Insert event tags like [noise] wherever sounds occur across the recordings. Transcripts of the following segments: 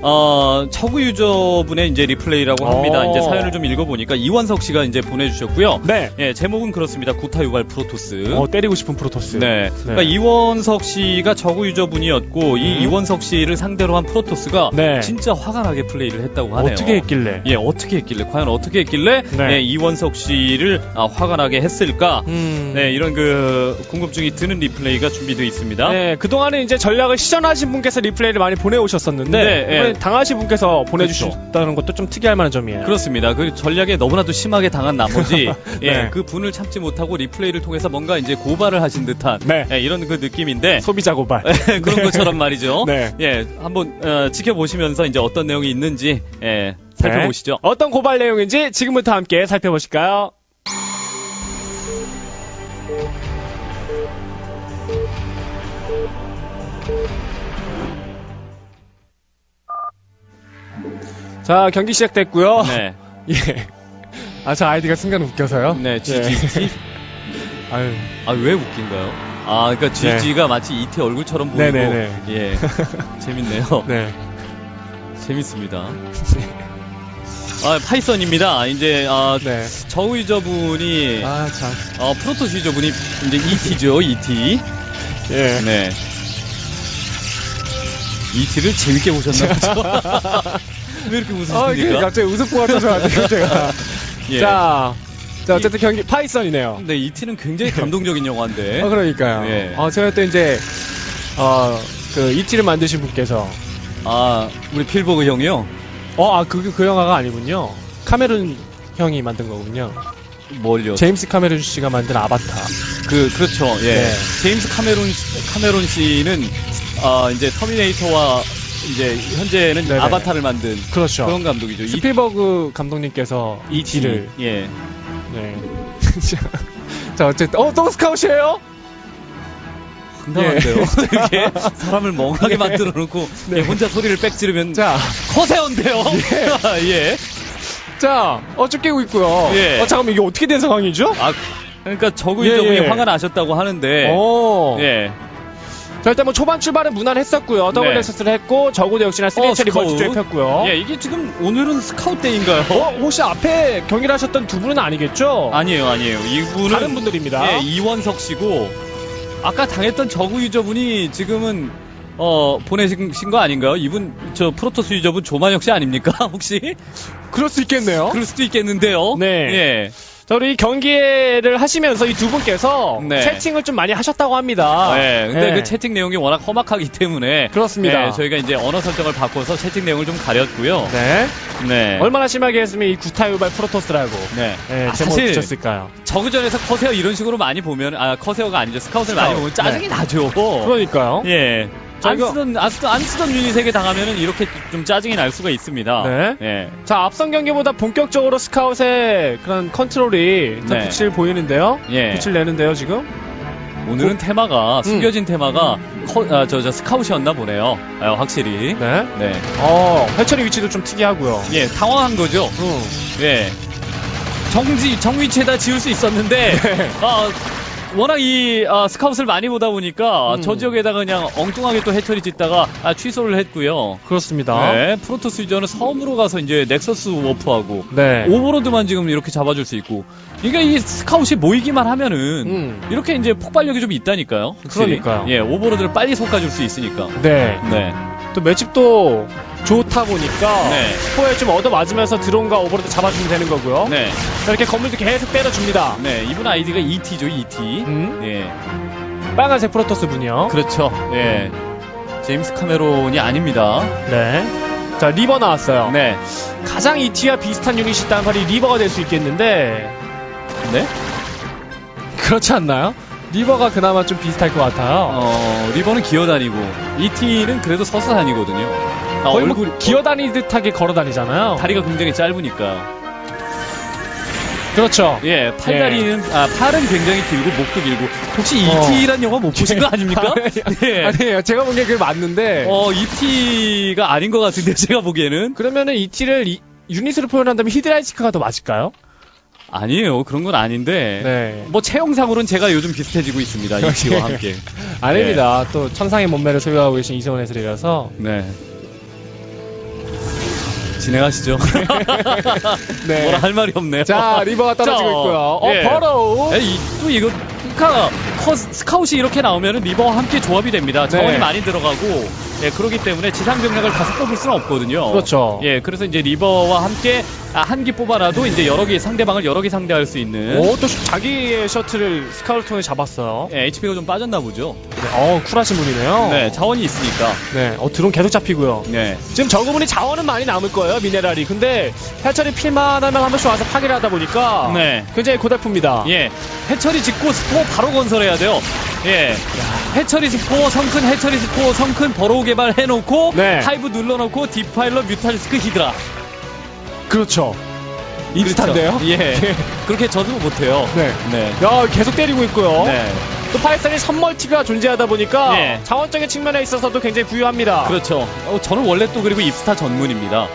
어, 처구 유저분의 이제 리플레이라고 합니다. 어. 이제 사연을 좀 읽어보니까 이원석 씨가 이제 보내주셨고요. 네. 예, 제목은 그렇습니다. 구타 유발 프로토스. 어, 때리고 싶은 프로토스. 네. 그러니까 이원석 씨가 저구 유저분이었고 이 음. 이원석 씨를 상대로 한 프로토스가 네. 진짜 화가 나게 플레이를 했다고 하네요. 어떻게 했길래? 예, 어떻게 했길래 과연 어떻게 했길래 네. 예, 이원석 씨를 아, 화가 나게 했을까? 음. 네, 이런 그 궁금증이 드는 리플레이가 준비되어 있습니다. 네, 그동안에 이제 전략을 시전하신 분께서 리플레이를 많이 보내오셨었는데, 네, 이번에 예. 당하신 분께서 보내주셨다는 것도 좀 특이할 만한 점이에요. 그렇습니다. 그 전략에 너무나도 심하게 당한 나머지 [laughs] 예, 네. 그 분을 참지 못하고 리플레이를 통해서 뭔가 이제 고발을 하신 듯한 네. 예, 이런 그 느낌인데 소비자 고발. [laughs] 그런 것처럼 말이죠. 네. 예, 한번 어, 지켜보시면서 이제 어떤 내용이 있는지 예, 살펴보시죠. 네. 어떤 고발 내용인지 지금부터 함께 살펴보실까요? 자, 경기 시작됐고요. 네, [laughs] 예. 아, 저 아이디가 순간 웃겨서요. 네, GG. [laughs] 아유, 아, 왜 웃긴가요? 아, 그러니까 GG가 마치 이태 얼굴처럼 보이고 네. 네네네. 예, [laughs] 재밌네요. 네. 재밌습니다. 아, 파이썬입니다. 이제 아, 네. 저우 유저분이 아, 참. 어, 프로토스 유저분이 이제 ET죠, ET. 예. 네. ET를 재밌게 보셨나 보죠? 왜 이렇게 어, 이게 웃으십니까? 갑자기 웃을 것 같아서 안 돼요, 제가. [laughs] 예. 자, 자, 어쨌든 경기, 파이썬이네요. 근데 ET는 굉장히 감동적인 영화인데. 어, 그러니까요. 예. 어, 제가 또 이제, 어, 그, 이티를 만드신 분께서, 아, 우리 필버그 형이요? 어, 아, 그, 그 영화가 아니군요. 카메룬 형이 만든 거군요. 뭘요? 제임스 카메룬 씨가 만든 아바타. 그, 그렇죠. 예. 네. 제임스 카메론, 씨- 카메론 씨는, 아, 이제 터미네이터와 이제 현재는 네네. 아바타를 만든 그렇죠. 그런 감독이죠. 스필버그 감독님께서 이 이티를, 예. 네. [laughs] 자, 어쨌든, 어, 또 스카웃이에요? 황당한데요. [laughs] 이렇게 사람을 멍하게 네. 만들어 놓고 네. 예, 혼자 소리를 빽 지르면 자, 커세어인데요. [laughs] 예. 자, 어, 쭉 깨고 있고요. 예. 어, 잠깐만, 이게 어떻게 된 상황이죠? 아, 그러니까 저구 예, 유저분이 예. 화가 나셨다고 하는데 어. 예. 자, 일단 뭐 초반 출발은 무난했었고요. 더블 네. 엑세스를 했고, 적어도 역시나 스리처리 스카웃. 벌트 좁혔고요. 예, 이게 지금 오늘은 스카웃 데이인가요? 어, 혹시 앞에 경기를 하셨던 두 분은 아니겠죠? 아니에요, 아니에요. 이분은 다른 분들입니다. 예, 이원석 씨고 아까 당했던 저구 유저분이 지금은 어 보내신 거 아닌가요? 이분 저 프로토스 유저분 조만혁 씨 아닙니까? [laughs] 혹시 그럴 수 있겠네요. 그럴 수도 있겠는데요. 네. 예. 자, 우리 경기를 하시면서 이 두 분께서 네. 채팅을 좀 많이 하셨다고 합니다. 네, 근데 네. 그 채팅 내용이 워낙 험악하기 때문에 그렇습니다. 네, 저희가 이제 언어 설정을 바꿔서 채팅 내용을 좀 가렸고요. 네. 네. 얼마나 심하게 했으면 이 구타유발 프로토스라고 네. 네, 아, 제목을 붙였을까요? 저그전에서 커세어 이런 식으로 많이 보면 아 커세어가 아니죠 스카웃을 많이 스카웃. 보면 짜증이 나죠. 그러니까요. 예. 안 저희가- 쓰던 안 쓰던 안 쓰던 유닛에게 당하면은 이렇게 좀 짜증이 날 수가 있습니다. 네. 예. 자, 앞선 경기보다 본격적으로 스카웃의 그런 컨트롤이 더 네. 빛을 보이는데요. 예. 빛을 내는데요, 지금. 오늘은 테마가 음. 숨겨진 테마가 커, 아, 저, 저 스카웃이었나 보네요. 아, 확실히. 네. 네. 어, 해처리 위치도 좀 특이하고요. 예, 당황한 거죠. 음. 예. 정지 정위치에다 지을 수 있었는데 네. 아, 워낙 이 아, 스카웃을 많이 보다 보니까 음. 저 지역에다가 그냥 엉뚱하게 또 해처리 짓다가 아, 취소를 했고요. 그렇습니다. 네, 프로토스 유저는 섬으로 가서 이제 넥서스 워프하고 네. 오버로드만 지금 이렇게 잡아줄 수 있고 이게 이 스카웃이 모이기만 하면은 음. 이렇게 이제 폭발력이 좀 있다니까요. 확실히. 그러니까요. 예, 오버로드를 빨리 솎아줄 수 있으니까. 네. 네. 또 매집도 좋다 보니까 네. 포에 좀 얻어맞으면서 드론과 오버로드 잡아주면 되는 거고요. 네. 자, 이렇게 건물도 계속 때려줍니다. 네. 이분 아이디가 ET죠, ET. 음. 예. 빨간색 프로토스 분이요. 그렇죠. 예. 제임스 카메론이 아닙니다. 네. 자, 리버 나왔어요. 네. 가장 ET와 비슷한 유닛이 있다면 바로 이 리버가 될 수 있겠는데 네? 그렇지 않나요? 리버가 그나마 좀 비슷할 것 같아요. 어, 리버는 기어다니고, ET는 그래도 서서 다니거든요. 아, 거의 뭐 얼굴, 기어다니듯하게 걸어다니잖아요. 다리가 굉장히 짧으니까. 그렇죠. 예, 팔다리는, 아, 팔은 굉장히 길고, 목도 길고. 혹시 어. ET란 영화 못 보신 거 아닙니까? [laughs] 예. 아니에요. 제가 보기엔 그게 맞는데 어, ET가 아닌 것 같은데, [laughs] 제가 보기에는. 그러면은 ET를 유닛으로 표현한다면 히드라이스크가 더 맞을까요? 아니에요. 그런 건 아닌데. 네. 뭐, 체형상으로는 제가 요즘 비슷해지고 있습니다. ET와 [laughs] 함께. 아닙니다. 또 천상의 몸매를 소유하고 계신 이승원 해설이라서 네. 진행하시죠. [laughs] 네. 뭐라 할 말이 없네요. 자, 리버가 떨어지고 자, 있고요. 어, 예. 버로우. 에이, 또 이거 그러니까 커- 스카웃이 이렇게 나오면 리버와 함께 조합이 됩니다. 자원이 네. 많이 들어가고 예, 그렇기 때문에 지상 병력을 다섯 뽑을 수는 없거든요. 그렇죠. 예, 그래서 이제 리버와 함께 아, 한 기 뽑아놔도 이제 여러 개 상대방을 여러 개 상대할 수 있는 오, 또 자기의 셔틀을 스카우트 통해 잡았어요. 예, HP가 좀 빠졌나 보죠. 네, 어, 쿨하신 분이네요. 네, 자원이 있으니까. 네, 어, 드론 계속 잡히고요. 네. 지금 저그분이 자원은 많이 남을 거예요, 미네랄이. 근데 해철이 필만 하면 한 번씩 와서 파괴를 하다 보니까 네. 굉장히 고달픕니다. 예, 해처리 짓고 스포 바로 건설해야 돼요. 예, 해처리 스포, 성큰 해처리 스포, 성큰 버로우 개발 해놓고 네. 하이브 눌러놓고 디파일러 뮤탈리스크 히드라. 그렇죠. 인스타인데요? 그렇죠. 예, 네. 그렇게 저도 못해요. 네. 네. 야, 계속 때리고 있고요. 네. 또 파이썬이 선멀티가 존재하다 보니까 예. 자원적인 측면에 있어서도 굉장히 부유합니다. 그렇죠. 어, 저는 원래 또 그리고 입스타 전문입니다.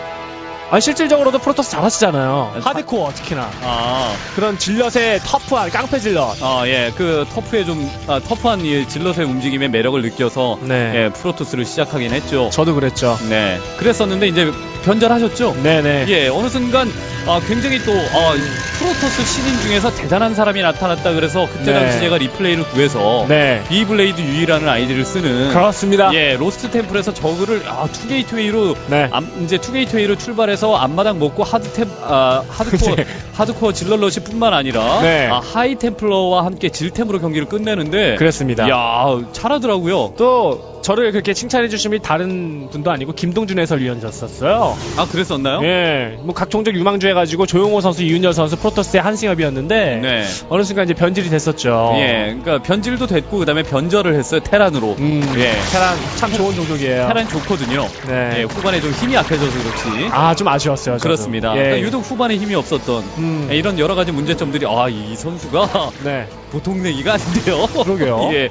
아, 실질적으로도 프로토스 잘하시잖아요. 아, 하드코어 특히나. 아, 그런 질럿의 터프한 깡패 질럿. 아, 예, 그 터프의 좀 아, 터프한 이 질럿의 움직임의 매력을 느껴서 네. 예, 프로토스를 시작하긴 했죠. 저도 그랬죠. 네, 그랬었는데 이제 변절하셨죠. 네네. 예, 어느 순간 아, 굉장히 또 아, 프로토스 신인 중에서 대단한 사람이 나타났다 그래서 그때 네. 당시 제가 리플레이를 구해서 네. 비블레이드 유이라는 아이디를 쓰는 그렇습니다. 예, 로스트 템플에서 저그를 아, 투게이트웨이로 네. 암- 이제 투게이트웨이로 출발해서 앞마당 먹고 하드 템 아, 하드코어 그치. [laughs] 하드코어 질러러시뿐만 아니라 네. 아, 하이 템플러와 함께 질템으로 경기를 끝내는데 그랬습니다. 야, 잘하더라고요. 또 저를 그렇게 칭찬해 주심이 다른 분도 아니고 김동준 해설위원이었었어요. 아, 그랬었나요? 예, 뭐 각종적 유망주 해가지고 조용호 선수, 이윤열 선수 프로토스의 한승엽이었는데 네. 어느 순간 이제 변질이 됐었죠. 예, 그러니까 변질도 됐고 그다음에 변절을 했어요 테란으로. 음, 예. 테란 참 좋은 종족이에요. 테란 좋거든요. 네. 예, 후반에 좀 힘이 약해져서 그렇지. 아, 좀 아쉬웠어요. 저도. 그렇습니다. 예. 그러니까 유독 후반에 힘이 없었던 음, 예, 이런 여러 가지 문제점들이 아, 이 선수가 네, 보통 내기가 아닌데요. 그러게요. [laughs] 예.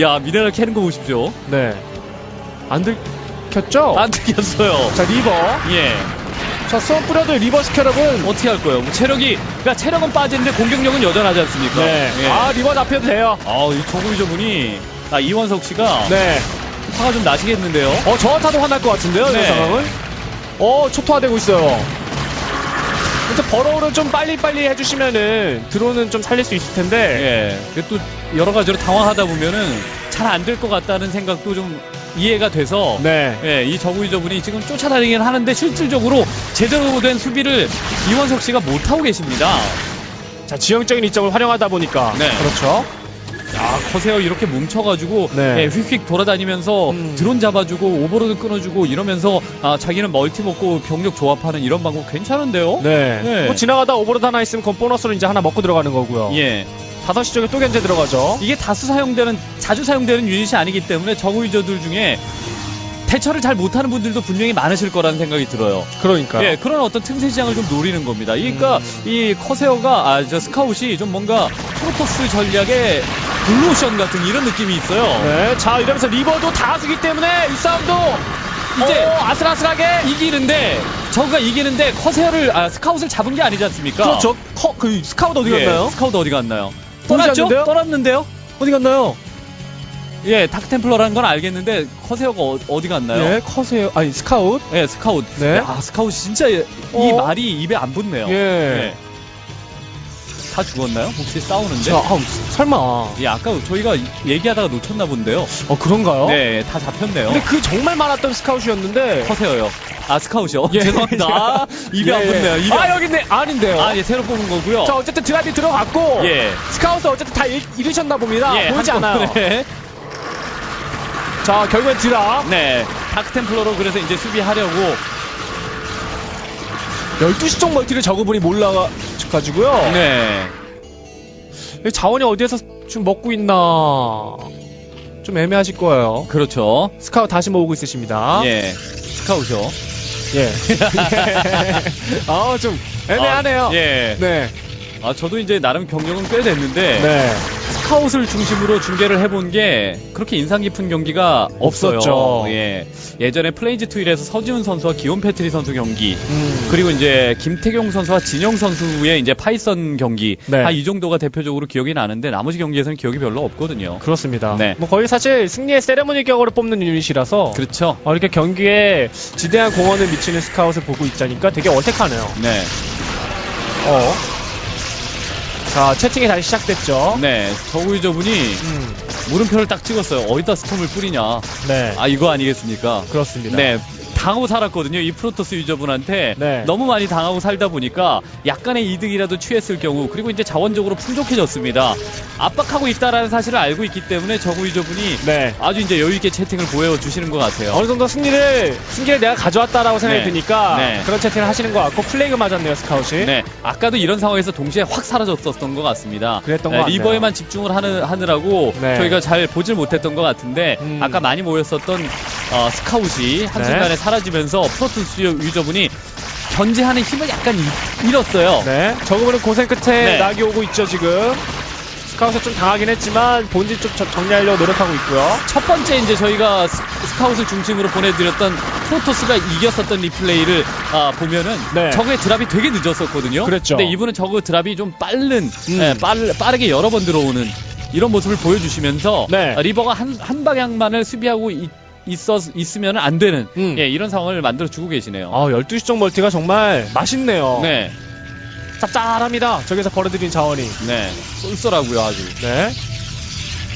야, 미네랄 캐는 거 보십시오. 네. 안 들켰죠? 안 들켰어요. 자, 리버. 예. 자, 수원 뿌려도 리버 스캐럽은 어떻게 할 거예요? 뭐 체력이 그러니까 체력은 빠지는데 공격력은 여전하지 않습니까? 네. 예. 아, 리버 잡혀도 돼요. 아, 이 조구이 저분이 아, 이원석 씨가 네. 화가 좀 나시겠는데요. 어, 저 같아도 화날 것 같은데요, 네. 이 상황은? 어, 초토화되고 있어요. 근데 버러우를 좀 빨리빨리 해주시면은 드론은 좀 살릴 수 있을 텐데. 예. 그또 여러 가지로 당황하다 보면은 잘 안 될 것 같다는 생각도 좀 이해가 돼서 네. 예, 이 저구이저분이 지금 쫓아다니긴 하는데 실질적으로 제대로 된 수비를 이원석 씨가 못 하고 계십니다. 자, 지형적인 이점을 활용하다 보니까. 네. 그렇죠. 야, 커세어 이렇게 뭉쳐가지고 네. 예, 휙휙 돌아다니면서 음. 드론 잡아주고 오버로드 끊어주고 이러면서 아, 자기는 멀티 먹고 병력 조합하는 이런 방법 괜찮은데요? 네. 네. 뭐 지나가다 오버로드 하나 있으면 그건 보너스로 이제 하나 먹고 들어가는 거고요. 예. 5시 쪽에 또 견제 들어가죠. 이게 다수 사용되는 자주 사용되는 유닛이 아니기 때문에 유저들 중에 대처를 잘 못하는 분들도 분명히 많으실 거라는 생각이 들어요. 그러니까. 예, 그런 어떤 틈새 시장을 좀 노리는 겁니다. 그러니까 음. 이 커세어가 아, 저 스카웃이 좀 뭔가 프로토스 전략의 블루오션 같은 이런 느낌이 있어요. 네. 자, 이러면서 리버도 다수기 때문에 이 싸움도 이제 어, 아슬아슬하게. 이기는데 저가 이기는데 커세어를 아, 스카웃을 잡은 게 아니지 않습니까? 그렇죠. 커, 그 스카우트 어디 예, 갔나요? 스카웃 어디 갔나요? 떠났죠? 않는데요? 떠났는데요? 어디 갔나요? 예, 다크템플러라는 건 알겠는데 커세어가 어, 디 갔나요? 예, 커세요. 아니, 스카웃. 예, 스카웃. 네. 아, 스카웃이 진짜 이 어? 말이 입에 안 붙네요. 예. 다 죽었나요? 혹시 싸우는데? 자, 아우, 설마. 예, 아까 저희가 얘기하다가 놓쳤나 본데요. 어, 그런가요? 네, 다 잡혔네요. 근데 그 정말 많았던 스카웃이었는데. 커세어요. 아, 스카웃이요? 예. [laughs] 죄송합니다. 아, 입에 안 예, 예. 붙네요. 입에 아, 안- 여기 있네. 아닌데요. 아, 예, 새로 뽑은 거고요. 자, 어쨌든 드랍이 들어갔고. 예. 스카웃은 어쨌든 다 잃, 잃으셨나 봅니다. 예, 보이지. 않아요. 자, 결국엔 드랍. 네. 다크템플러로 그래서 이제 수비하려고 12시 쪽 멀티를 저그분이 몰라 가지고요. 네. 이 자원이 어디에서 지금 먹고 있나. 좀 애매하실 거예요. 그렇죠. 스카웃 다시 모으고 있으십니다. 예. 스카웃이요. 예. [laughs] 아, 좀 애매하네요. 아, 예. 네. 아, 저도 이제 나름 경력은 꽤 됐는데 네. 스카웃을 중심으로 중계를 해본 게 그렇게 인상 깊은 경기가 없어요. 없었죠. 예. 예전에 플레이즈 투일에서 서지훈 선수와 기온 패트리 선수 경기 음. 그리고 이제 김태경 선수와 진영 선수의 이제 파이썬 경기 네. 한이 정도가 대표적으로 기억이 나는데 나머지 경기에서는 기억이 별로 없거든요. 그렇습니다. 네. 뭐 거의 사실 승리의 세레모니 격으로 뽑는 유닛이라서 그렇죠. 어, 이렇게 경기에 지대한 공헌을 미치는 스카웃을 보고 있자니까 되게 어색하네요. 네. 어. 자, 채팅이 다시 시작됐죠. 네. 저우 유저분이 음, 물음표를 딱 찍었어요. 어디다 스톰을 뿌리냐. 네. 아 이거 아니겠습니까? 그렇습니다. 네. 당하고 살았거든요. 이 프로토스 유저분한테 네. 너무 많이 당하고 살다 보니까 약간의 이득이라도 취했을 경우 그리고 이제 자원적으로 풍족해졌습니다. 압박하고 있다라는 사실을 알고 있기 때문에 저구 유저분이 네. 아주 이제 여유 있게 채팅을 보여주시는 것 같아요. 어느 정도 승리를, 승기를 내가 가져왔다라고 생각이 네. 드니까 네. 그런 채팅을 하시는 것 같고 플레이가 맞았네요, 스카웃이. 네, 아까도 이런 상황에서 동시에 확 사라졌었던 것 같습니다. 그랬던 네, 것. 리버에만 집중을 하느, 하느라고 네. 저희가 잘 보질 못했던 것 같은데 음. 아까 많이 모였었던 어, 스카웃이 한순간에 네. 사라지면서 프로토스 유저분이 견제하는 힘을 약간 잃- 잃었어요. 네. 저그분은 고생 끝에 네. 낙이 오고 있죠, 지금. 스카웃에 좀 당하긴 했지만 본진 좀 저- 정리하려고 노력하고 있고요. 첫 번째 이제 저희가 스- 스카웃을 중심으로 보내드렸던 프로토스가 이겼었던 리플레이를 아, 보면은 네. 저그의 드랍이 되게 늦었었거든요. 그랬죠. 근데 이분은 저그 드랍이 좀 빠른, 음. 예, 빠르, 빠르게 여러 번 들어오는 이런 모습을 보여주시면서 네. 아, 리버가 한, 한 방향만을 수비하고 있, 있었, 있으면 안 되는 음. 예, 이런 상황을 만들어주고 계시네요. 아, 12시 쪽 멀티가 정말 맛있네요. 네, 짭짤합니다. 저기서 벌어들인 자원이. 네, 쏠쏠하고요 아주. 네.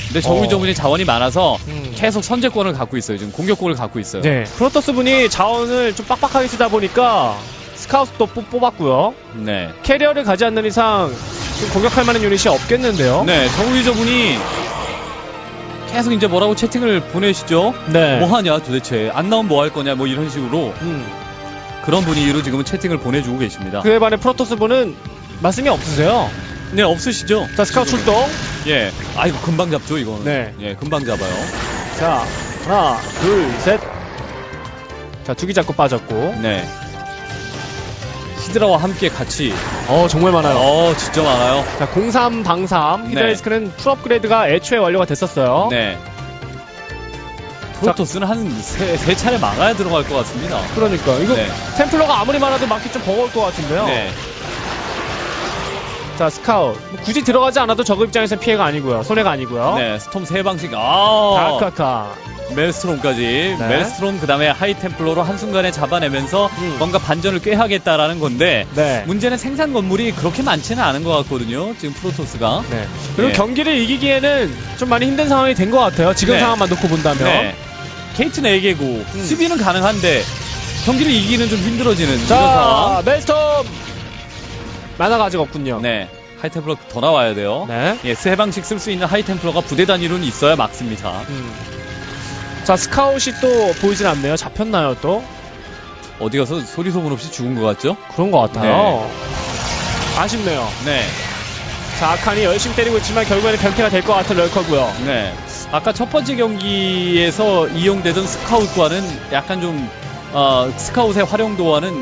근데 정의정분이 어. 자원이 많아서 음. 계속 선제권을 갖고 있어요. 지금 공격권을 갖고 있어요. 네. 프로토스 분이 자원을 좀 빡빡하게 쓰다 보니까 뽑- 뽑았고요. 네. 캐리어를 가지 않는 이상 좀 공격할 만한 유닛이 없겠는데요. 네, 정의저분이 계속 이제 뭐라고 채팅을 보내시죠? 네. 뭐 하냐 도대체 안 나오면 뭐 할 거냐 뭐 이런 식으로 음. 그런 분위기로 지금은 채팅을 보내주고 계십니다. 그에 반해 프로토스 분은 말씀이 없으세요. 네 없으시죠? 자, 스카웃 출동. 예. 아 이거 금방 잡죠 이거는. 네. 예, 금방 잡아요. 자, 하나, 둘, 셋. 자, 두개 잡고 빠졌고. 네. 히드라와 함께 같이. 어, 정말 많아요. 어 진짜 많아요. 자, 03 방삼. 히드라이스크는 풀 업그레이드가 애초에 완료가 됐었어요. 네. 프로토스는 한세 세 차례 막아야 들어갈 것 같습니다. 그러니까. 이거 네. 템플러가 아무리 많아도 막기 좀 버거울 것 같은데요. 네. 자, 스카웃. 뭐 굳이 들어가지 않아도 저그 입장에서는 피해가 아니고요. 손해가 아니고요. 네. 스톰 세 방씩. 아. 다크아카. 멜스트롬까지 네. 멜스트롬 그다음에 하이템플러로 한순간에 잡아내면서 음. 뭔가 반전을 꾀하겠다라는 건데 네. 문제는 생산 건물이 그렇게 많지는 않은 것 같거든요 지금 프로토스가 네. 그리고 네. 경기를 이기기에는 좀 많이 힘든 상황이 된 것 같아요. 지금 네. 상황만 놓고 본다면. 네. 케이트 4개고 음. 수비는 가능한데 경기를 이기기는 좀 힘들어지는 자, 상황 멜스톰! 만화가 아직 없군요. 네 하이템플러 더 나와야 돼요 네. 예, 세 방씩 쓸 수 있는 하이템플러가 부대 단위로는 있어야 막습니다 음. 자, 스카웃이 또 보이진 않네요. 잡혔나요, 또? 어디 가서 소리 소문 없이 죽은 것 같죠? 그런 것 같아요. 아쉽네요. 네 자, 아칸이 열심히 때리고 있지만 결국에는 변태가 될 것 같은 럴커고요. 네. 아까 첫 번째 경기에서 이용되던 스카웃과는 약간 좀, 어, 스카웃의 활용도와는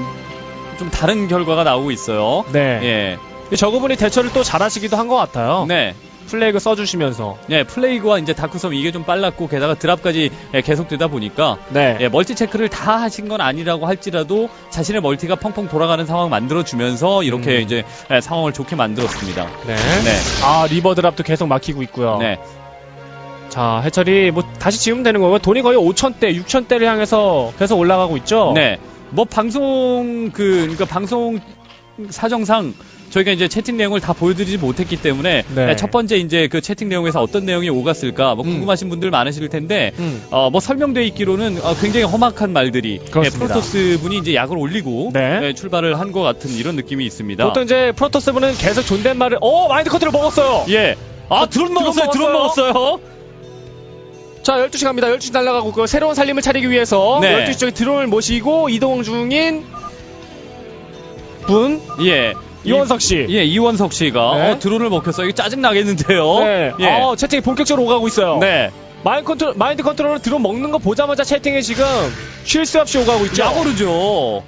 좀 다른 결과가 나오고 있어요. 네. 예. 저그분이 대처를 또 잘하시기도 한 것 같아요. 네. 플레이그 써주시면서. 네, 플레이그와 이제 다크섬 이게 좀 빨랐고, 게다가 드랍까지 예, 계속되다 보니까, 네. 예, 멀티 체크를 다 하신 건 아니라고 할지라도, 자신의 멀티가 펑펑 돌아가는 상황 만들어 주면서, 이렇게 음. 이제, 예, 상황을 좋게 만들었습니다. 네. 네. 아, 리버 드랍도 계속 막히고 있고요. 네. 자, 해철이 뭐 다시 지으면 되는 거고요. 돈이 거의 5천 대, 6천 대를 향해서 계속 올라가고 있죠. 네. 뭐 방송 그 그러니까 방송 사정상 저희가 이제 채팅 내용을 다 보여드리지 못했기 때문에 네. 첫 번째 이제 그 채팅 내용에서 어떤 내용이 오갔을까 뭐 음. 궁금하신 분들 많으실 텐데 음. 어뭐 설명돼 있기로는 어, 굉장히 험악한 말들이. 예, 프로토스 분이 이제 약을 올리고 네. 예, 출발을 한 것 같은 이런 느낌이 있습니다. 보통 이제 프로토스 분은 계속 존댓말을, 어, 마인드 컨트롤 먹었어요! 예. 아 드론 먹었어요. 드론 먹었어요. 자, 12시 갑니다. 12시 날아가고 그 새로운 살림을 차리기 위해서 네. 12시 쪽에 드론을 모시고 이동 중인 분 예. 이원석 씨. 예, 이원석 씨가 네. 어, 드론을 먹혔어요. 이거 짜증 나겠는데요. 네. 예. 어, 채팅이 본격적으로 오가고 있어요. 네. 마인드 컨트롤, 마인드 컨트롤로 드론 먹는 거 보자마자 채팅이 지금 쉴 새 없이 오가고 있죠. 약 오르죠.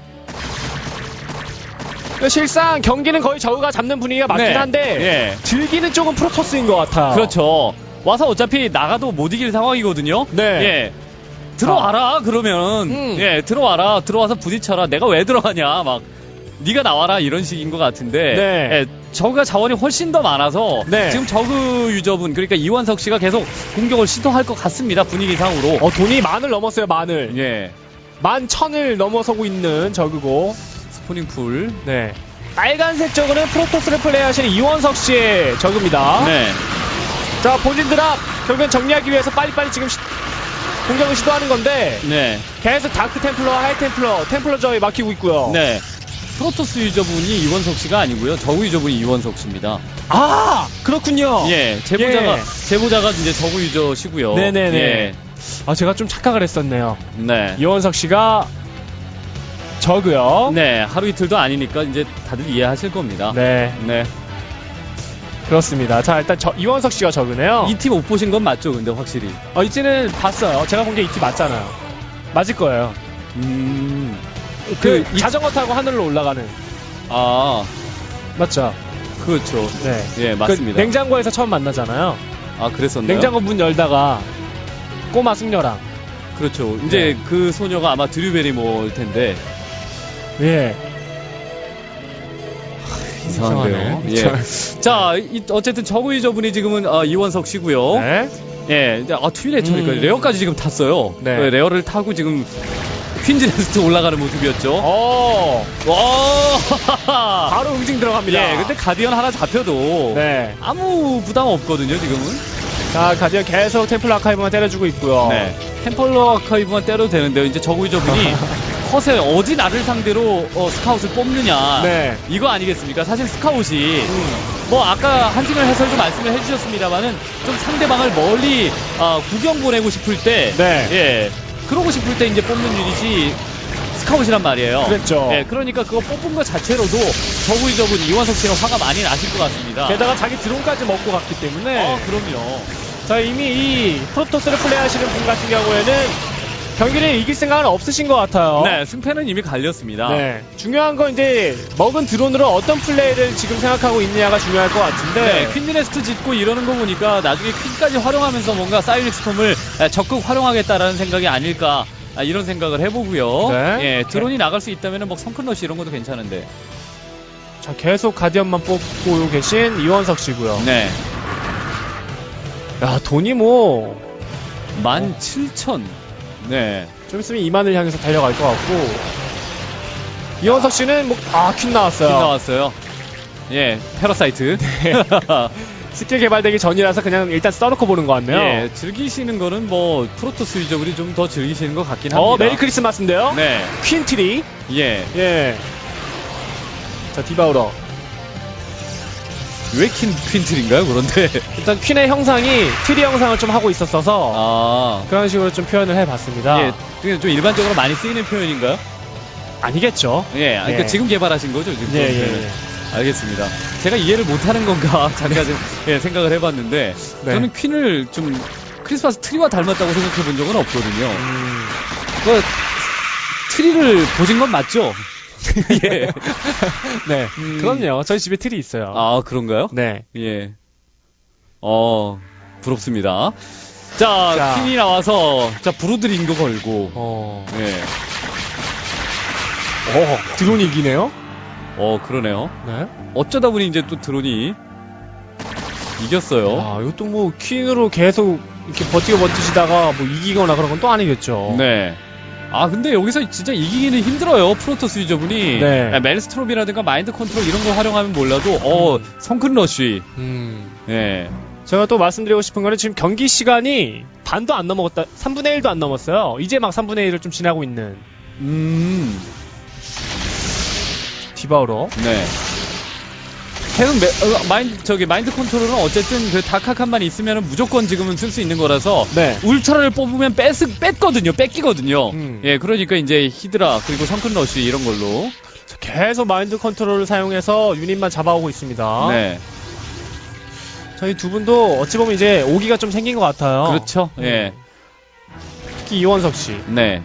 그 실상 경기는 거의 저우가 잡는 분위기가 맞긴 네. 한데 예. 즐기는 쪽은 프로토스인 것 같아요. 그렇죠. 와서 어차피 나가도 못 이길 상황이거든요. 네. 예. 들어와라 그러면 음. 예 들어와라 들어와서 부딪혀라 내가 왜 들어가냐 막 네가 나와라 이런 식인 것 같은데 네. 예, 저그가 자원이 훨씬 더 많아서 네. 지금 저그 유저분 그러니까 이원석 씨가 계속 공격을 시도할 것 같습니다 분위기상으로 어, 돈이 만을 넘었어요, 만을. 예 만 천을 넘어서고 있는 저그고. 스포닝풀 네. 빨간색 저그는 프로토스를 플레이하시는 이원석 씨의 저그입니다. 네 자, 본진 드랍 결국엔 정리하기 위해서 빨리빨리 지금 시- 공격을 시도하는 건데 네. 계속 다크 템플러, 하이 템플러, 템플러 저에 막히고 있고요. 네. 프로토스 유저분이 이원석 씨가 아니고요. 저우 유저분이 이원석 씨입니다. 아, 그렇군요. 예, 제보자가 예. 제보자가 이제 저우 유저시고요. 네네네. 예. 아, 제가 좀 착각을 했었네요. 네. 이원석 씨가 저그요. 네, 하루 이틀도 아니니까 이제 다들 이해하실 겁니다. 네, 네. 그렇습니다. 자, 일단 저, 이원석 씨가 저그네요. 이 팀 못 보신 건 맞죠, 근데 확실히. 어, 이제는 봤어요. 제가 본 게 이 팀 맞잖아요. 맞을 거예요. 음. 그, 이- 자전거 타고 하늘로 올라가는. 아, 맞죠? 그렇죠. 네. 예, 맞습니다. 그 냉장고에서 처음 만나잖아요. 아, 그랬었나요? 냉장고 문 열다가 꼬마 숙녀랑. 그렇죠. 이제 그 소녀가 아마 드류베리모일 텐데 예. 이상한데요. 이상하네. 예. 자, 이- 어쨌든 저구 유저분이 지금은 어, 이원석 씨고요. 네. 예, 이제 아 트윈 해처니까 음. 레어까지 지금 탔어요. 네. 네, 레어를 타고 지금 퀸즈 네스트 올라가는 모습이었죠. 어, 와, [laughs] 바로 응징 들어갑니다. 예, 근데 가디언 하나 잡혀도 네. 아무 부담 없거든요, 지금은. 자, 가디언 계속 템플 아카이브만 때려주고 있고요. 네, 템펄러 아카이브만 때려도 되는데요. 이제 저구이저분이 [laughs] 컷에 어디 나를 상대로 어, 스카웃을 뽑느냐. 네. 이거 아니겠습니까? 사실 스카웃이 음. 뭐 아까 한진을 해설도 말씀을 해주셨습니다만은 좀 상대방을 멀리 아, 구경 보내고 싶을 때, 네. 예, 그러고 싶을 때 이제 뽑는 유닛이 스카웃이란 말이에요. 그랬죠. 예, 그러니까 그거 뽑은 것 자체로도 저구이적은 이원석 씨는 화가 많이 나실 것 같습니다. 게다가 자기 드론까지 먹고 갔기 때문에. 어, 그럼요. 자, 이미 이 프로토스를 플레이하시는 분 같은 경우에는 경기를 이길 생각은 없으신 것 같아요. 네, 승패는 이미 갈렸습니다. 네. 중요한 건 이제 먹은 드론으로 어떤 플레이를 지금 생각하고 있느냐가 중요할 것 같은데. 네, 퀸드네스트 짓고 이러는 거 보니까 나중에 퀸까지 활용하면서 뭔가 사이닉 스톰을 아, 적극 활용하겠다라는 생각이 아닐까 아, 이런 생각을 해보고요. 네. 예, 드론이 나갈 수 있다면 뭐 성큰러시 이런 것도 괜찮은데. 자, 계속 가디언만 뽑고 계신 이원석 씨고요. 네, 야, 돈이 뭐. 17,000. 네. 좀 있으면 2만을 향해서 달려갈 것 같고. 이원석 씨는 뭐, 아, 퀸 나왔어요. 퀸 나왔어요. 예, 패러사이트. [laughs] 스킬 개발되기 전이라서 그냥 일단 써놓고 보는 것 같네요. 예, 즐기시는 거는 뭐 프로토스 유저분이 좀 더 즐기시는 것 같긴 합니다. 어, 메리 크리스마스인데요? 네, 퀸 트리. 예. 예. 자, 디바우러. 왜 퀸, 퀸틀인가요, 그런데? 일단 퀸의 형상이 트리 형상을 좀 하고 있었어서 아. 그런 식으로 좀 표현을 해봤습니다. 예, 그게 좀 일반적으로 많이 쓰이는 표현인가요? 아니겠죠? 예, 아, 그러니까 예. 지금 개발하신 거죠, 지금? 예, 예, 표현은. 예. 알겠습니다. 제가 이해를 못하는 건가 [laughs] 잠깐 좀 예, 생각을 해봤는데 네. 저는 퀸을 좀 크리스마스 트리와 닮았다고 생각해 본 적은 없거든요. 음, 그 트리를 보신 건 맞죠? [laughs] 예. [laughs] 네. 음. 그럼요. 저희 집에 트리 있어요. 아 그런가요? 네. 예. 어 부럽습니다. 자, 자. 퀸이 나와서 자 브로드링도 걸고 어. 예. 어, 드론이 이기네요? 어 그러네요. 네. 어쩌다 보니 이제 또 드론이 이겼어요. 아, 이것도 뭐 퀸으로 계속 이렇게 버티고 버티시다가 뭐 이기거나 그런 건 또 아니겠죠. 네. 아 근데 여기서 진짜 이기기는 힘들어요 프로토스 유저분이 네. 아, 멜스트롬이라든가 마인드 컨트롤 이런 거 활용하면 몰라도 어 성큰 러쉬 음. 예 제가 또 말씀드리고 싶은 거는 지금 경기 시간이 반도 안 넘어갔다. 3분의 1도 안 넘었어요. 이제 막 3분의 1을 좀 지나고 있는 음, 디바우러. 네. 계속 매, 어, 마인드 저기 마인드 컨트롤은 어쨌든 그 다카칸만 있으면 무조건 지금은 쓸 수 있는 거라서 네. 울트라를 뽑으면 뺏, 뺐거든요 뺏기거든요 음. 예 그러니까 이제 히드라 그리고 성큰 러쉬 이런 걸로 계속 마인드 컨트롤을 사용해서 유닛만 잡아오고 있습니다. 네 저희 두 분도 어찌 보면 이제 오기가 좀 생긴 것 같아요. 그렇죠 예 특히 이원석 씨. 네.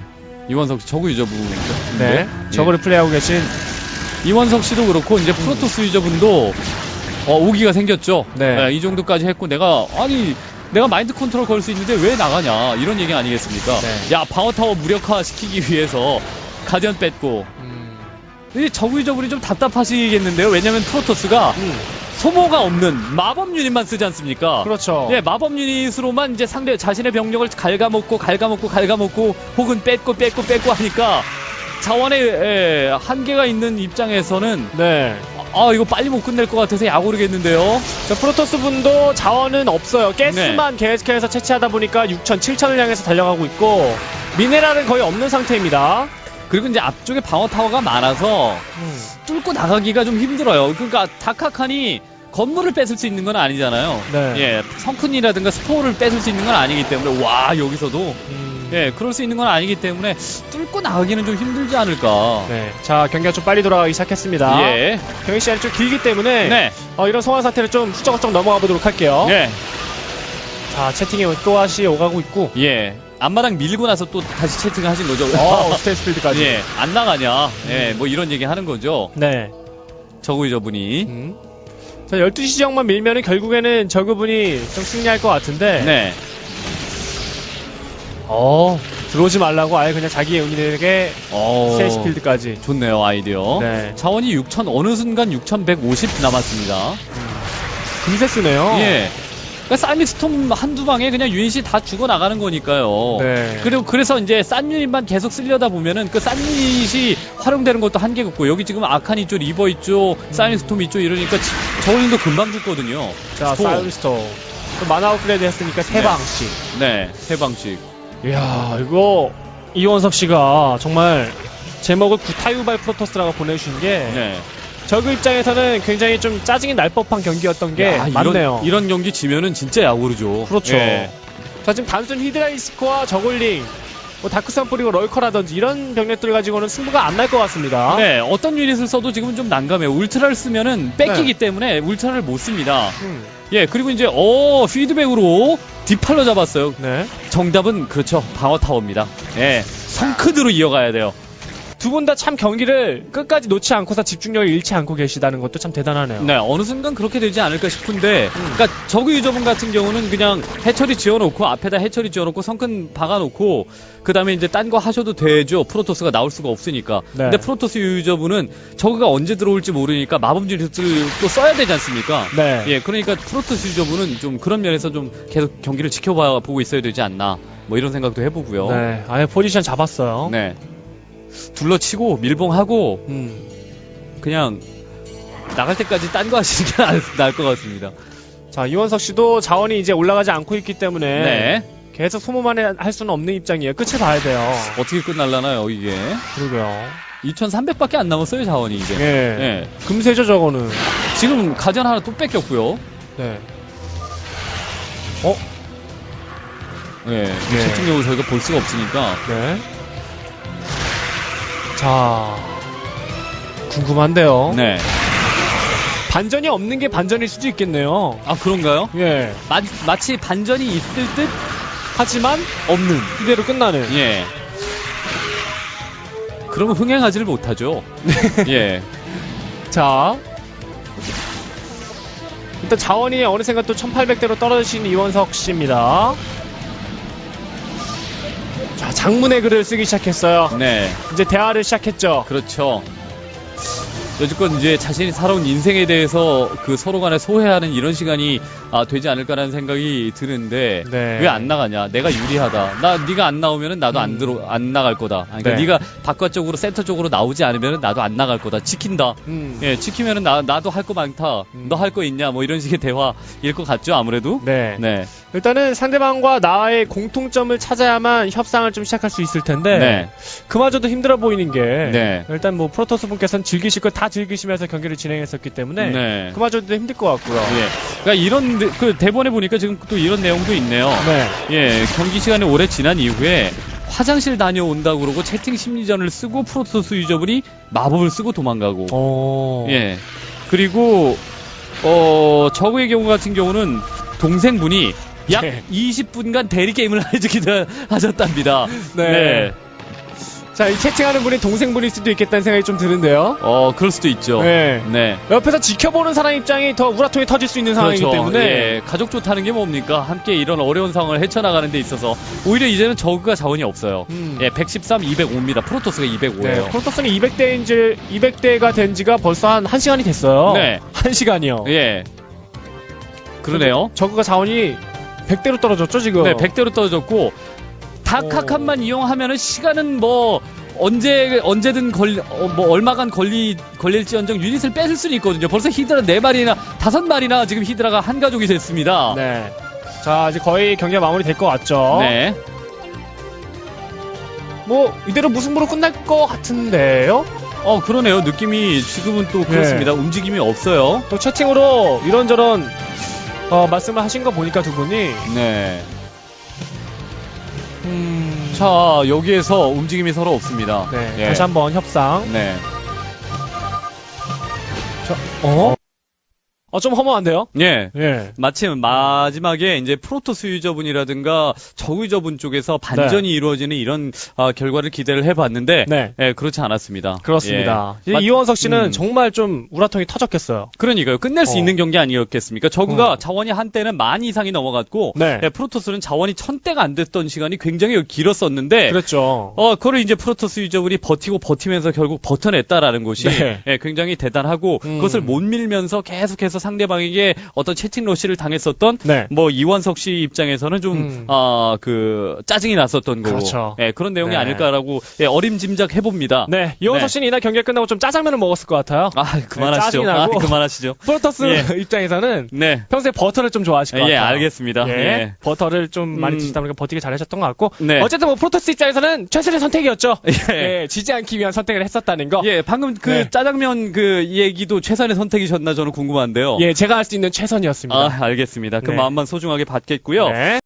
이원석 씨 저구 유저분. 네. 예. 저거를 플레이하고 계신 이원석 씨도 그렇고 이제 프로토스 유저분도 어, 오기가 생겼죠. 네. 이 정도까지 했고 내가 아니 내가 마인드 컨트롤 걸 수 있는데 왜 나가냐 이런 얘기 아니겠습니까? 네. 야 방어 타워 무력화 시키기 위해서 가디언 뺐고 음. 이 저구 유저분이 좀 답답하시겠는데요. 왜냐면 프로토스가 음. 소모가 없는 마법 유닛만 쓰지 않습니까? 그렇죠. 예, 마법 유닛으로만 이제 상대 자신의 병력을 갉아먹고 갉아먹고 갉아먹고 혹은 뺏고 뺏고 뺏고 하니까 자원의 예, 한계가 있는 입장에서는 네. 아 이거 빨리 못 끝낼 것 같아서 약오르겠는데요. 자, 프로토스 분도 자원은 없어요. 네. 가스만 계속해서 채취하다 보니까 6천, 7천을 향해서 달려가고 있고 미네랄은 거의 없는 상태입니다. 그리고 이제 앞쪽에 방어 타워가 많아서 뚫고 나가기가 좀 힘들어요. 그러니까 다카칸이 건물을 뺏을 수 있는 건 아니잖아요. 네. 예, 성큰이라든가 스포를 뺏을 수 있는 건 아니기 때문에 와 여기서도 음. 예, 그럴 수 있는 건 아니기 때문에 뚫고 나가기는 좀 힘들지 않을까. 네. 자, 경기가 좀 빨리 돌아가기 시작했습니다. 예. 경기 시간이 좀 길기 때문에 네. 어, 이런 소환 상태를 좀 후쩍후쩍 넘어가 보도록 할게요. 예. 자, 채팅이 또다시 오가고 있고. 예. 앞마당 밀고 나서 또 다시 채팅을 하신 거죠. 어, [laughs] 스테이스 필드까지. 예. 안 나가냐. 예. 뭐 이런 얘기 하는 거죠. 네. 저구이 저분이. 음. 자, 12시 지역만 밀면은 결국에는 저그분이 좀 승리할 것 같은데. 네. 어, 들어오지 말라고 아예 그냥 자기 연인에게 어. 스테이스 필드까지. 좋네요, 아이디어. 네. 자원이 6천, 어느 순간 6,150 남았습니다. 금세 쓰네요. 예. 그러니까 사이미스톰 한두 방에 그냥 유닛이 다 죽어 나가는 거니까요. 네. 그리고 그래서 이제 싼 유닛만 계속 쓰려다 보면은 그싼 유닛이 활용되는 것도 한계가 있고 여기 지금 아칸 있죠, 리버 있죠, 사이미스톰 있죠 이러니까 지- 저울링도 금방 죽거든요. 자, 스톰. 사이언스토. 마나 업그레이드 했으니까 세 네. 방씩. 네, 세 방씩. 이야, 이거 이원석 씨가 정말 제목을 구타유발 프로토스라고 보내주신 게 네. 저그 입장에서는 굉장히 좀 짜증이 날 법한 경기였던 게 야, 많네요. 이런, 이런 경기 지면은 진짜 야구르죠. 그렇죠. 예. 자, 지금 단순 히드라이스코와 저글링, 뭐 다크선 뿌리고 럴커라든지 이런 병력들 가지고는 승부가 안 날 것 같습니다. 네, 어떤 유닛을 써도 지금은 좀 난감해요. 울트라를 쓰면은 뺏기기 때문에 울트라를 못 씁니다. 음, 예, 그리고 이제 어 피드백으로 뒷팔로 잡았어요. 네. 정답은 그렇죠. 방어 타워입니다. 예, 성크드로 이어가야 돼요. 두 분 다 참 경기를 끝까지 놓지 않고서 집중력을 잃지 않고 계시다는 것도 참 대단하네요. 네, 어느 순간 그렇게 되지 않을까 싶은데, 그러니까 저그 유저분 같은 경우는 그냥 해처리 지어놓고 앞에다 해처리 지어놓고 성큰 박아놓고 그 다음에 이제 딴 거 하셔도 되죠. 프로토스가 나올 수가 없으니까. 네. 근데 프로토스 유저분은 저그가 언제 들어올지 모르니까 마법 유닛을 또 써야 되지 않습니까? 네. 예, 그러니까 프로토스 유저분은 좀 그런 면에서 좀 계속 경기를 지켜봐 보고 있어야 되지 않나. 뭐 이런 생각도 해보고요. 네, 아예 포지션 잡았어요. 네. 둘러치고 밀봉하고 음. 그냥 나갈 때까지 딴 거 하시는 게 나을 것 같습니다. 자, 이원석 씨도 자원이 이제 올라가지 않고 있기 때문에 네. 계속 소모만 해- 할 수는 없는 입장이에요. 끝을 봐야 돼요. 어떻게 끝날라나요, 이게? 그러게요. 2,300밖에 안 남았어요, 자원이 이제. 예. 예. 금세죠, 저거는. 지금 가전 하나 또 뺏겼고요. 네. 예. 네. 채팅력을 저희가 볼 수가 없으니까. 네. 자, 궁금한데요. 네. 반전이 없는 게 반전일 수도 있겠네요. 아, 그런가요? 예. 마, 마치 반전이 있을 듯 하지만 없는. 이대로 끝나는. 예. 그러면 흥행하지를 못하죠. [laughs] 예. 자. 일단 자원이 어느샌가 또 1800대로 떨어지신 이원석 씨입니다. 자, 장문의 글을 쓰기 시작했어요. 네. 이제 대화를 시작했죠. 그렇죠. 여지껏 이제 자신이 살아온 인생에 대해서 그 서로 간에 소회하는 이런 시간이 아, 되지 않을까라는 생각이 드는데 네. 왜안 나가냐? 내가 유리하다. 나 네가 안 나오면은 나도 안 음. 들어 안 나갈 거다. 그러니까 네. 네가 바깥쪽으로 센터 쪽으로 나오지 않으면은 나도 안 나갈 거다. 지킨다. 음. 예, 지키면은 나 나도 할 거 많다. 음. 너할 거 있냐? 뭐 이런 식의 대화일 것 같죠, 아무래도. 네. 네. 일단은 상대방과 나의 공통점을 찾아야만 협상을 좀 시작할 수 있을 텐데 네. 그마저도 힘들어 보이는 게 네. 일단 뭐 프로토스 분께서는 즐기실 거다 즐기시면서 경기를 진행했었기 때문에 네. 그마저도 힘들 것 같고요. 예. 그러니까 이런 데- 그 대본에 보니까 지금 또 이런 내용도 있네요. 네. 예, 경기 시간이 오래 지난 이후에 화장실 다녀온다고 그러고 채팅 심리전을 쓰고 프로토스 유저분이 마법을 쓰고 도망가고. 오. 예. 그리고 어, 저그의 경우 같은 경우는 동생분이 약 네. 20분간 대리 게임을 해주기도 [laughs] 하셨답니다. 네. 자, 이 채팅하는 분이 동생분일 수도 있겠다는 생각이 좀 드는데요. 어, 그럴 수도 있죠. 네. 네. 옆에서 지켜보는 사람 입장이 더 우라통이 터질 수 있는 상황이기 그렇죠. 때문에 예, 가족 좋다는 게 뭡니까? 함께 이런 어려운 상황을 헤쳐나가는 데 있어서 오히려 이제는 저그가 자원이 없어요. 음. 예, 113, 205입니다. 프로토스가 205예요. 네, 프로토스는 200대인 지 200대가 된 지가 벌써 한 1시간이 됐어요. 네. 1시간이요. 예. 그러네요. 저그가 자원이 100대로 떨어졌죠, 지금. 네, 100대로 떨어졌고 다카칸만 이용하면은 시간은 뭐 언제 언제든 걸 어, 뭐 얼마간 걸리 걸릴지언정 유닛을 뺏을 수는 있거든요. 벌써 히드라 네 마리나 다섯 마리나 지금 히드라가 한 가족이 됐습니다. 네. 자, 이제 거의 경기가 마무리될 것 같죠. 네. 뭐 이대로 무승부로 끝날 것 같은데요. 어 그러네요. 느낌이 지금은 또 그렇습니다. 움직임이 없어요. 또 채팅으로 이런저런 어, 말씀을 하신 거 보니까 두 분이 네. 음... 자 여기에서 움직임이 서로 없습니다. 네, 예. 다시 한번 협상. 네. 어? 어, 좀 허무한데요? 예. 예. 마침 마지막에 이제 프로토스 유저분이라든가 저그 유저분 쪽에서 반전이 이루어지는 이런 아, 결과를 기대를 해봤는데 네. 예, 그렇지 않았습니다. 그렇습니다. 예. 이원석 씨는 음. 정말 좀 우라통이 터졌겠어요. 그러니까요. 끝낼 수 어. 있는 경기 아니었겠습니까? 저그가 음. 자원이 한때는 만 이상이 넘어갔고 네. 예, 프로토스는 자원이 천 대가 안 됐던 시간이 굉장히 길었었는데 그렇죠. 어, 그걸 이제 프로토스 유저분이 버티고 버티면서 결국 버텨냈다라는 것이 네. 예, 굉장히 대단하고 음. 그것을 못 밀면서 계속해서 상대방에게 어떤 채팅 러시를 당했었던 네. 뭐 이원석 씨 입장에서는 좀 음. 아, 그 짜증이 났었던 거고 그렇죠. 예, 그런 내용이 네. 아닐까라고 예, 어림짐작 해봅니다. 네. 이원석 네. 씨는 이날 경기가 끝나고 좀 짜장면을 먹었을 것 같아요. 아 그만하시죠. 짜증이 아, 나고. 그만하시죠. [laughs] 프로토스 예. 입장에서는 네. 평소에 버터를 좀 좋아하실 것 예, 같아요. 알겠습니다. 예. 예. 버터를 좀 많이 음. 드시다 보니까 버티기 잘하셨던 것 같고. 네. 어쨌든 뭐 프로토스 입장에서는 최선의 선택이었죠. 예. 예, 지지 않기 위한 선택을 했었다는 거. 예, 방금 그 네. 짜장면 그 얘기도 최선의 선택이셨나 저는 궁금한데 요. 예, 제가 할 수 있는 최선이었습니다. 아, 알겠습니다. 그 네. 마음만 소중하게 받겠고요. 네.